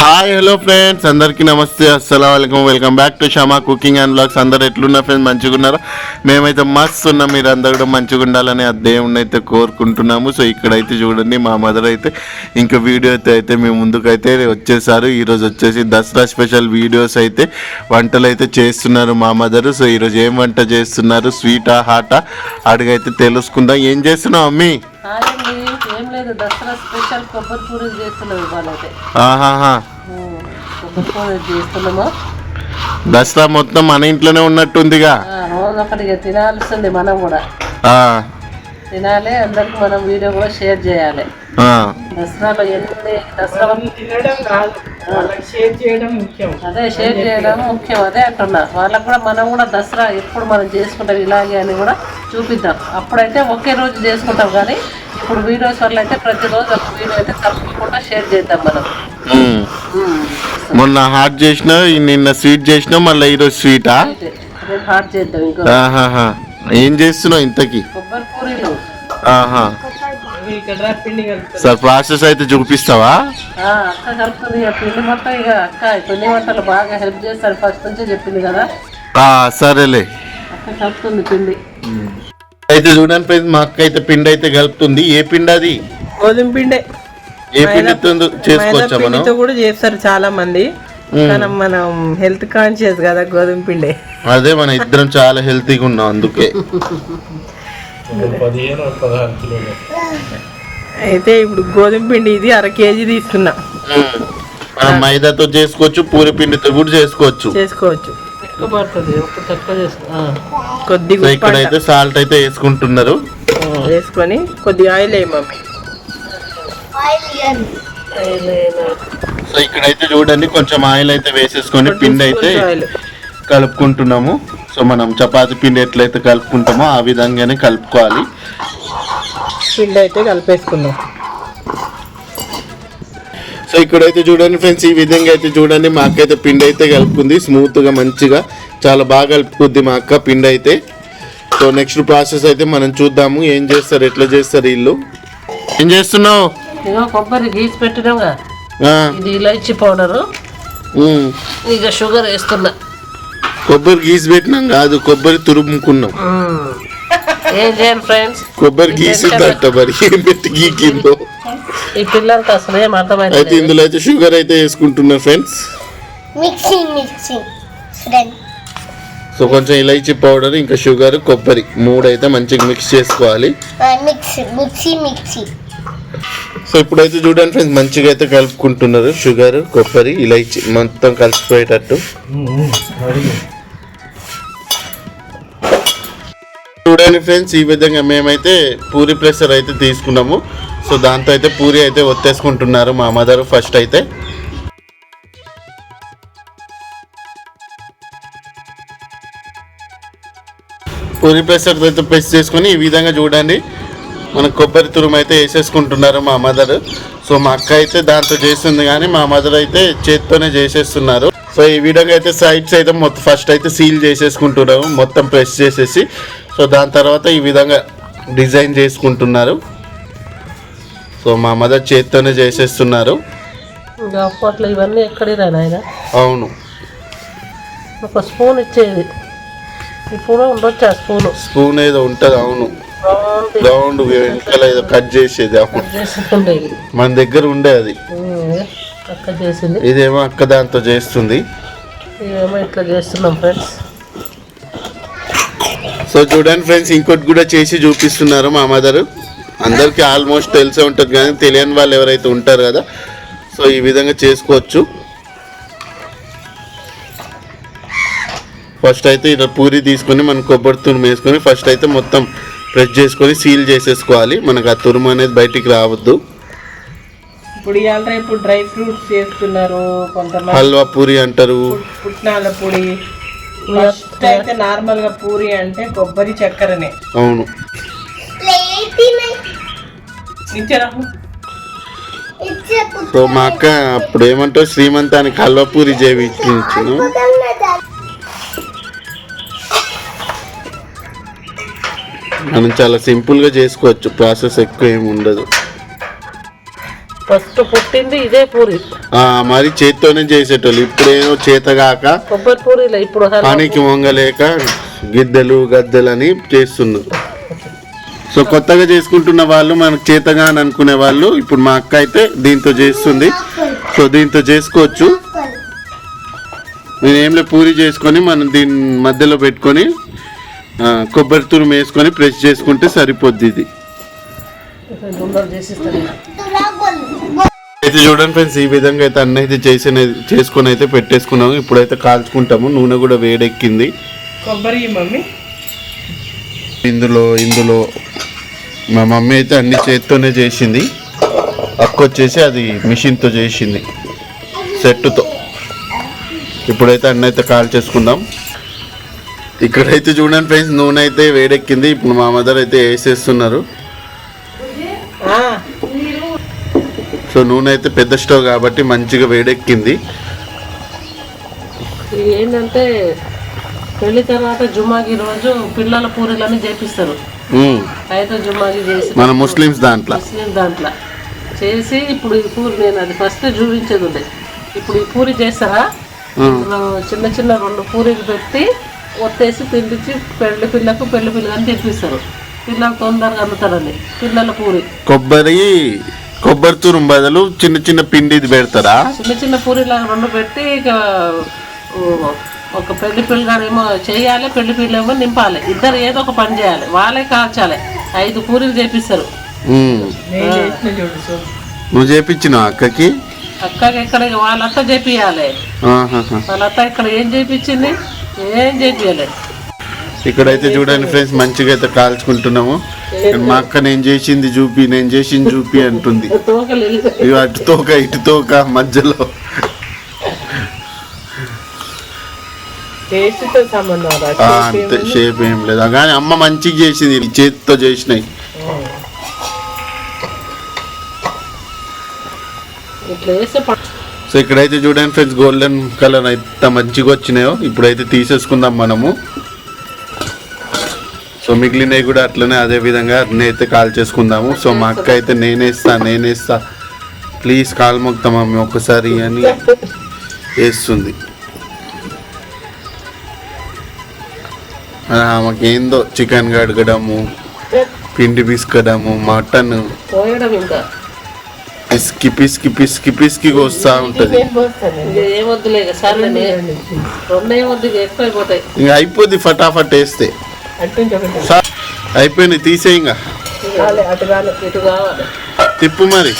Hi hello friends అందరికీ నమస్తే. అస్సలం welcome welcome back to Shama cooking and blogs అందరు ఎట్లున్నారు ఫ్రెండ్స్ మంచిగా ఉన్నారా? మేమైతే మస్తు ఉన్నాం. మీరు అందరు కూడా మంచిగా ఉండాలని ఆ దేవుణ్ణి అయితే కోరుకుంటున్నాము. సో ఇక్కడైతే చూడండి మా మదర్ అయితే ఇంకా వీడియో అయితే అయితే మీ ముందుకైతే వచ్చేసారు. ఈరోజు వచ్చేసి దసరా స్పెషల్ వీడియోస్ అయితే వంటలు అయితే చేస్తున్నారు మా మదర్ సో ఈరోజు ఏం వంట చేస్తున్నారు? స్వీటా హాటా అడిగైతే తెలుసుకుందాం. ఏం చేస్తున్నావు అమ్మీ? లేదు దసరా స్పెషల్ కొబ్బరి పూరీలు చేస్తున్నాం ఇవాళైతే ఆహాహా. కొబ్బరి పూరీలు చేస్తున్నాము? దసరా మొత్తం మన ఇంట్లోనే ఉన్నట్టుందిగా. రోజు ఒకటిగా తినాల్సింది మనం కూడా. ఆ, తినాలి అందరికి మనం వీడియో కూడా షేర్ చేయాలి. ఆ, దసరాలో ఎన్ని దసరా తినడం కాదు షేర్ చేయడం ముఖ్యం. అదే షేర్ చేయడం ముఖ్యం అదే అంటున్నా. వాళ్ళకు కూడా మనం కూడా దసరా ఎప్పుడు మనం చేసుకుంటాం ఇలాగే అని కూడా చూపిద్దాం. అప్పుడైతే ఒకే రోజు చేసుకుంటాం కానీ ఇప్పుడు వీడియోస్ వల్ల అయితే ప్రతిరోజు ఒక వీడియో అయితే తప్పకుండా షేర్ చేద్దాం మనం. మొన్న హాట్ చేసిన నిన్న స్వీట్ చేసిన మళ్ళీ ఈరోజు స్వీటా? హాట్ చేద్దాం ఇంకో ఏం చేస్తున్నావు ఇంతకి? ఆహా. సార్ ప్రాసెస్ అయితే చూపిస్తావా? ఆ, అక్క కలుపుతుంది ఇక పిండి మొత్తం ఇక. అక్క ఈ పిండి వంటలు బాగా హెల్ప్ చేస్తారు. ఫస్ట్ నుంచే చెప్పింది కదా. ఆ, సరేలే. అక్క కలుపుతుంది పిండి. అయితే చూడండి ఫ్రెండ్స్ మా అక్క అయితే పిండి అయితే కలుపుతుంది. ఏ పిండి అది? గోధుమ పిండే. ఏ పిండితో చేసుకోవచ్చా మనం? కూడా చేస్తారు చాలా మంది కానీ మనం హెల్త్ కాన్షియస్ కదా గోధుమ పిండే. అదే మన ఇద్దరం చాలా హెల్తీగా ఉన్నాం అందుకే. అయితే ఇప్పుడు గోధుమ పిండి ఇది అర కేజీ తీసుకున్నా. మనం మైదాతో చేసుకోవచ్చు పూరి పిండితో కూడా చేసుకోవచ్చు. చేసుకోవచ్చు. పడుతుంది తక్కువ చేసుకో. కొద్దిగా. ఇక్కడైతే సాల్ట్ అయితే వేసుకుంటున్నారు. వేసుకొని కొద్దిగా ఆయిల్ వేయి మమ్మీ సో ఇక్కడైతే చూడండి కొంచెం ఆయిల్ అయితే వేసేసుకొని పిండి అయితే కలుపుకుంటున్నాము. సో మనం చపాతి పిండి ఎట్లయితే కలుపుకుంటామో ఆ విధంగానే కలుపుకోవాలి. పిండి అయితే కలిపేసుకుందాం. సో ఇక్కడైతే చూడండి ఫ్రెండ్స్ ఈ విధంగా అయితే చూడండి మా అక్క అయితే పిండి అయితే కలుపుకుంది స్మూత్గా మంచిగా. చాలా బాగా కలుపుకుంది మా అక్క పిండి అయితే. సో నెక్స్ట్ ప్రాసెస్ అయితే మనం చూద్దాము ఏం చేస్తారు ఎట్లా చేస్తారు వీళ్ళు. ఏం చేస్తున్నావు? కొబ్బరి గీసి పెట్టినాగా ఆ, ఇది ఇలాచి పౌడరు. ఇక షుగర్ వేస్తున్నా. కొబ్బరి గీసి పెట్టినాం కాదు కొబ్బరి తురుముకున్నాం. ఏం చేయండి ఫ్రెండ్స్ కొబ్బరి గీసిందంట మరి ఏం పెట్టి గీకిందో. ఈ పిల్లలకి అసలు ఏం అయితే అర్థమైతే ఇందులో అయితే షుగర్ అయితే వేసుకుంటున్నారు friends mixing mixing friend so కొంచెం ఇలైచి పౌడర్ ఇంకా షుగర్ కొబ్బరి మూడు అయితే మంచిగా మిక్స్ చేసుకోవాలి. Mixie mixie mixie. సో ఇప్పుడైతే చూడండి ఫ్రెండ్స్ మంచిగా అయితే కలుపుకుంటున్నారు. షుగర్ కొబ్బరి ఇలైచి మొత్తం కలిసిపోయేటట్టు. చూడండి ఫ్రెండ్స్ ఈ విధంగా మేమైతే పూరి ప్రెషర్ అయితే తీసుకున్నాము. సో దాంతో అయితే పూరి అయితే ఒత్తేసుకుంటున్నారు మా మదర్ ఫస్ట్ అయితే. పూరి ప్రెషర్ అయితే ప్రెస్ చేసుకొని ఈ విధంగా చూడండి. మన కొబ్బరి తురుము అయితే వేసేసుకుంటున్నారు మా మదర్. సో మా అక్క అయితే దాంతో చేస్తుంది కానీ మా మదర్ అయితే చేత్తోనే చేసేస్తున్నారు. సో ఈ విధంగా అయితే సైడ్స్ అయితే మొత్తం ఫస్ట్ అయితే సీల్ చేసేసుకుంటున్నారు. మొత్తం ప్రెస్ చేసేసి. సో దాని తర్వాత ఈ విధంగా డిజైన్ చేసుకుంటున్నారు. సో మా మదర్ చేత్తోనే చేసేస్తున్నారు. అప్పట్లో ఇవన్నీ ఎక్కడిరా నాయన? అవును. ఒక స్పూన్ ఇచ్చేది. ఇప్పుడు ఉండొచ్చు స్పూను? స్పూన్ ఏదో ఉంటుంది అవును. రౌండ్ వెనకాల ఏదో కట్ చేసేది అవును. మన దగ్గర ఉండే అది. అక్క చేసింది. ఇదేమో అక్క దాంతో చేస్తుంది. ఇట్లా చేస్తున్నాం ఫ్రెండ్స్. సో చూడండి ఫ్రెండ్స్ ఇంకోటి కూడా చేసి చూపిస్తున్నారు మా మదర్. అందరికీ ఆల్మోస్ట్ తెలిసే ఉంటుంది కానీ తెలియని వాళ్ళు ఎవరైతే ఉంటారు కదా. సో ఈ విధంగా చేసుకోవచ్చు. ఫస్ట్ అయితే ఇలా పూరి తీసుకొని మనం కొబ్బరి తురుము వేసుకొని ఫస్ట్ అయితే మొత్తం ప్రెస్ చేసుకొని సీల్ చేసేసుకోవాలి. మనకు ఆ తురుము అనేది బయటికి రావద్దు. ఇప్పుడు ఇవాళ రేపు డ్రై ఫ్రూట్స్ చేస్తున్నారు కొంతమంది. హల్వా పూరి అంటారు. పుట్నాల పొడి ఫస్ట్ అయితే నార్మల్గా పూరి అంటే కొబ్బరి చక్కెరనే. అవును. సో మా అక్క అప్పుడు ఏమంటారు శ్రీమంతానికి హల్వా పూరి చేయించు మనం చాలా సింపుల్గా చేసుకోవచ్చు. ప్రాసెస్ ఎక్కువ ఏమి ఉండదు. ఫస్ట్ పుట్టింది ఇదే పూరి. ఆ, మరి చేత్తోనే చేసేటోళ్ళు. ఇప్పుడేమో చేతగాక కొబ్బరి పూరీలో ఇప్పుడు పనికి వంగలేక గిద్దెలు గద్దెలని చేస్తున్నారు. సో కొత్తగా చేసుకుంటున్న వాళ్ళు మనకు చేతగా అని అనుకునే వాళ్ళు ఇప్పుడు మా అక్క అయితే దీంతో చేస్తుంది. సో దీంతో చేసుకోవచ్చు. నేను ఏంలే పూరి చేసుకొని మనం దీని మధ్యలో పెట్టుకొని కొబ్బరి తురుము వేసుకొని ప్రెస్ చేసుకుంటే సరిపోద్ది ఇది. అయితే చూడండి ఫ్రెండ్స్ ఈ విధంగా అయితే అన్న అయితే చేసిన చేసుకొని అయితే పెట్టేసుకున్నాము. ఇప్పుడైతే కాల్చుకుంటాము. నూనె కూడా వేడెక్కింది. కొబ్బరి మమ్మీ. ఇందులో ఇందులో మా మమ్మీ అయితే అన్ని చేత్తోనే చేసింది. అక్క వచ్చేసి అది మిషన్తో చేసింది. సెట్తో ఇప్పుడైతే అన్న అయితే కాల్ చేసుకుందాం ఇక్కడైతే చూడండి ఫ్రెండ్స్ నూనె అయితే వేడెక్కింది. ఇప్పుడు మా మదర్ అయితే వేసేస్తున్నారు సో నూనె అయితే పెద్ద స్టవ్ కాబట్టి మంచిగా వేడెక్కింది. ఏంటంటే పెళ్ళి తర్వాత జుమాకి రోజు పిల్లల పూరీలని చేపిస్తారు. అయితే జుమాకి చేసి మన ముస్లిమ్స్ దాంట్లో. ముస్లిం దాంట్లో. చేసి ఇప్పుడు ఈ పూరి నేను అది ఫస్ట్ చూపించేది ఉండే. ఇప్పుడు ఈ పూరి చేస్తారా? చిన్న చిన్న రెండు పూరీలు పెట్టి ఒత్తేసి పిండిచి పెళ్ళి పిల్లకు పెళ్ళి పిల్లలని తెప్పిస్తారు. పిల్లలు తొందరగా అందుతారని పిల్లల పూరి. కొబ్బరి కొబ్బరి తురుము బదులు చిన్న చిన్న పిండి ఇది పెడతారా? చిన్న చిన్న పూరీలు రెండు పెట్టి ఇక ఒక పెళ్ళి పిల్లగాడేమో చేయాలి పెళ్ళి పిల్లేమో నింపాలి. ఇద్దరు ఏదో ఒక పని చేయాలి. వాళ్ళే కాల్చాలి. ఐదు పూరీలు చేపిస్తారు. నువ్వు చేపించినావు అక్కకి? అక్కకి ఎక్కడ ఇక వాళ్ళంతా చేపియాలి. వాళ్ళంతా ఇక్కడ ఏం చేపించింది? ఏం ఇక్కడైతే చూడండి ఫ్రెండ్స్ మంచిగా అయితే కాల్చుకుంటున్నాము. మా అక్క నేను చేసింది చూపి నేను చేసింది చూపి అంటుంది. అటు తోక ఇటు తోక మధ్యలో. అంతే షేప్ ఏం లేదు. కానీ అమ్మ మంచిగా చేసింది చేతితో చేసినాయి ఇట్లా వేస్తే ప- సో ఇక్కడైతే చూడండి ఫ్రెండ్స్ గోల్డెన్ కలర్ ఎంత మంచిగా వచ్చినాయో. ఇప్పుడైతే తీసేసుకుందాం మనము. సో మిగిలినవి కూడా అట్లనే అదే విధంగా నేనైతే కాల్ చేసుకుందాము. సో మా అక్క అయితే నేనేస్తా నేనేస్తా ప్లీజ్ కాల్ మొక్తా మమ్మీ ఒకసారి అని వేస్తుంది. ఆ, ఆమెకి ఏందో చికెన్ కడగడము పిండి పిసుకడము మటన్. ఇంకా. పిసికి పిసికి పిసికి పిసికి వస్తూ ఉంటుంది. ఇక అయిపోద్ది ఫటాఫట్ వేస్తే. అయిపోయింది తీసే ఇంకా. తిప్పు మరి.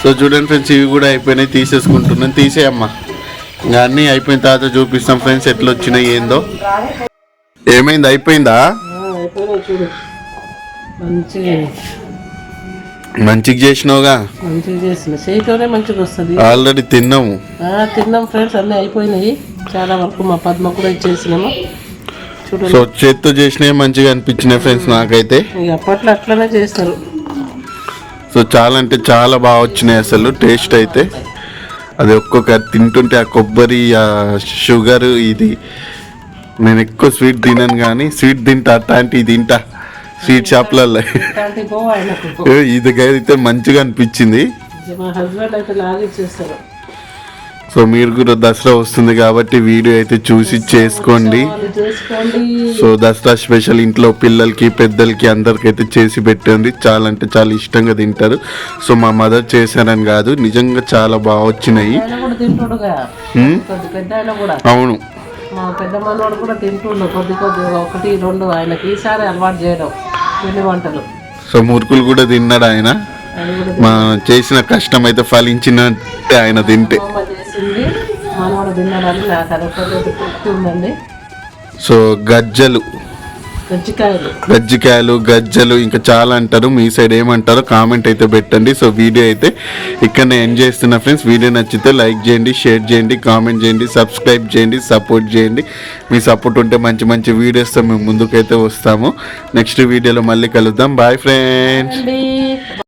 సో చూడండి ఫ్రెండ్స్ ఇవి కూడా అయిపోయినాయి తీసేసుకుంటున్నాను. తీసేయమ్మా. ఇంకా అన్నీ అయిపోయిన తర్వాత చూపిస్తాం ఫ్రెండ్స్ ఎట్లా వచ్చినాయి ఏందో. ఏమైంది అయిపోయిందా? మంచిగా మంచిగా చేసినావుగా? మంచిగా చేసిన. చేతితోనే మంచిగా వస్తుంది. ఆల్రెడీ తిన్నాము. తిన్నాం ఫ్రెండ్స్ అన్నీ అయిపోయినాయి. చాలా వరకు మా పద్మ కూడా ఇచ్చేసినాము. సో చేత్తో చేసినవి మంచిగా అనిపించినాయి ఫ్రెండ్స్ నాకైతే. అప్పట్లో అట్లనే చేస్తారు. సో చాలా అంటే చాలా బాగా వచ్చినాయి అసలు టేస్ట్ అయితే. అది ఒక్కొక్క తింటుంటే ఆ కొబ్బరి ఆ షుగర్ ఇది. నేను ఎక్కువ స్వీట్ తినను కానీ స్వీట్ తింటా అట్లాంటివి తింటా. స్వీట్ షాప్లలో ఇట్లాంటి గోవా ఆయనకు ఇది అయితే మంచిగా అనిపించింది. సో మీరు కూడా దసరా వస్తుంది కాబట్టి వీడియో అయితే చూసి చేసుకోండి. సో దసరా స్పెషల్ ఇంట్లో పిల్లలకి పెద్దలకి అందరికైతే చేసి పెట్టండి. చాలా అంటే చాలా ఇష్టంగా తింటారు. సో మా మదర్ చేశారని కాదు నిజంగా చాలా బాగా వచ్చినాయి. అవును. మా పెద్ద మనవాడు కూడా తింటుండు. కొద్ది కొద్ది ఒకటి రెండు ఆయనకి ఈసారి అలవాటు చేయడం. పిండి వంటలు. సో మురుకులు కూడా తిన్నాడు ఆయన. మా చేసిన కష్టం అయితే ఫలించినట్టే ఆయన తింటే. సో గజ్జలు. గజ్జికాయలు. గజ్జలు ఇంకా చాలా అంటారు. మీ సైడ్ ఏమంటారో కామెంట్ అయితే పెట్టండి. సో వీడియో అయితే ఇక్కడనే ఎండ్ చేస్తున్నా ఫ్రెండ్స్. వీడియో నచ్చితే లైక్ చేయండి షేర్ చేయండి కామెంట్ చేయండి సబ్స్క్రైబ్ చేయండి సపోర్ట్ చేయండి. మీ సపోర్ట్ ఉంటే మంచి మంచి వీడియోస్తో మేము ముందుకైతే వస్తాము. నెక్స్ట్ వీడియోలో మళ్ళీ కలుద్దాం. Bye friends